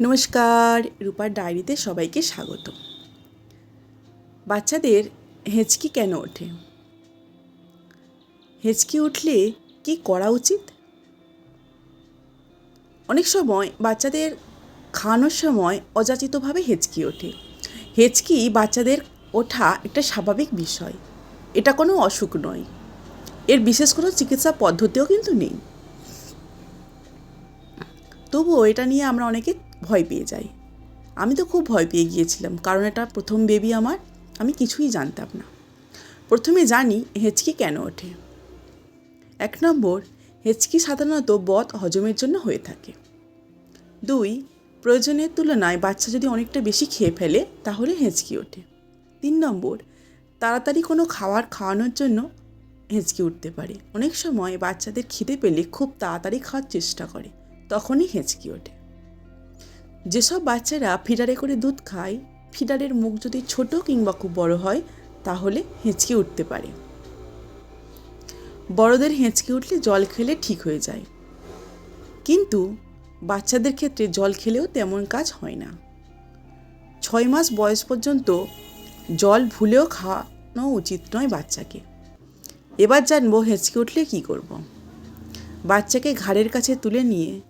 নমস্কার, রূপার ডায়েরিতে সবাইকে স্বাগত। বাচ্চাদের হেঁচকি কেন ওঠে? হেঁচকি উঠলে কি করা উচিত? অনেক সময় বাচ্চাদের খাওয়ানোর সময় অযাচিতভাবে হেঁচকি ওঠে। হেঁচকি বাচ্চাদের ওঠা একটা স্বাভাবিক বিষয়। এটা কোনো অসুখ নয়। এর বিশেষ কোনো চিকিৎসা পদ্ধতিও কিন্তু নেই। তবুও এটা নিয়ে আমরা অনেকে ভয় পেয়ে যাই। আমি তো খুব ভয় পেয়ে গিয়েছিলাম, কারণ এটা প্রথম বেবি আমার, আমি কিছুই জানতাম না। প্রথমে জানি হেঁচকি কেন ওঠে। এক নম্বর, হেঁচকি সাধারণত বদ হজমের জন্য হয়ে থাকে। দুই, প্রয়োজনের তুলনায় বাচ্চা যদি অনেকটা বেশি খেয়ে ফেলে, তাহলে হেঁচকি ওঠে। তিন নম্বর, তাড়াতাড়ি কোনো খাবার খাওয়ানোর জন্য হেঁচকি উঠতে পারে। অনেক সময় বাচ্চাদের খিদে পেলে খুব তাড়াতাড়ি খাওয়ার চেষ্টা করে। তখনই হেঁচকি ওঠে। যেসব বাচ্চারা ফিডারে করে দুধ খায়, ফিডারের মুখ যদি ছোট কিংবা খুব বড় হয়, তাহলে হেঁচকি উঠতে পারে। বড়দের হেঁচকি উঠলে জল খেলে ঠিক হয়ে যায়। কিন্তু বাচ্চাদের ক্ষেত্রে জল খেলেও তেমন কাজ হয় না। ছয় মাস বয়স পর্যন্ত জল ভুলেও খাওয়ানো উচিত নয় বাচ্চাকে। এবার জানব হেঁচকি উঠলে কী করব। বাচ্চাকে ঘাড়ের কাছে তুলে নিয়ে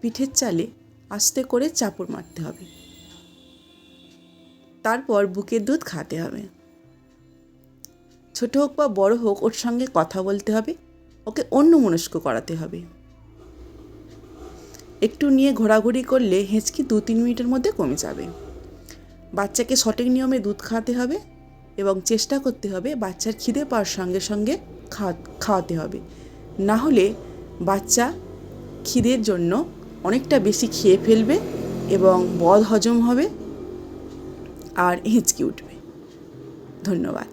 পিঠের চালে আস্তে করে চাপড় মারতে হবে। তারপর বুকের দুধ খাওয়াতে হবে। ছোট হোক বা বড় হোক, ওর সঙ্গে কথা বলতে হবে। ওকে অন্য মনস্ক করাতে হবে। একটু নিয়ে ঘোরাঘুরি করলে হেঁচকি দু তিন মিনিটের মধ্যে কমে যাবে। বাচ্চাকে সঠিক নিয়মে দুধ খাওয়াতে হবে এবং চেষ্টা করতে হবে বাচ্চার খিদে পাওয়ার সঙ্গে সঙ্গে খাওয়াতে হবে। না হলে বাচ্চা খিদের জন্য অনেকটা বেশি খেয়ে ফেলবে এবং বদ হজম হবে আর হিঁচকি উঠবে। ধন্যবাদ।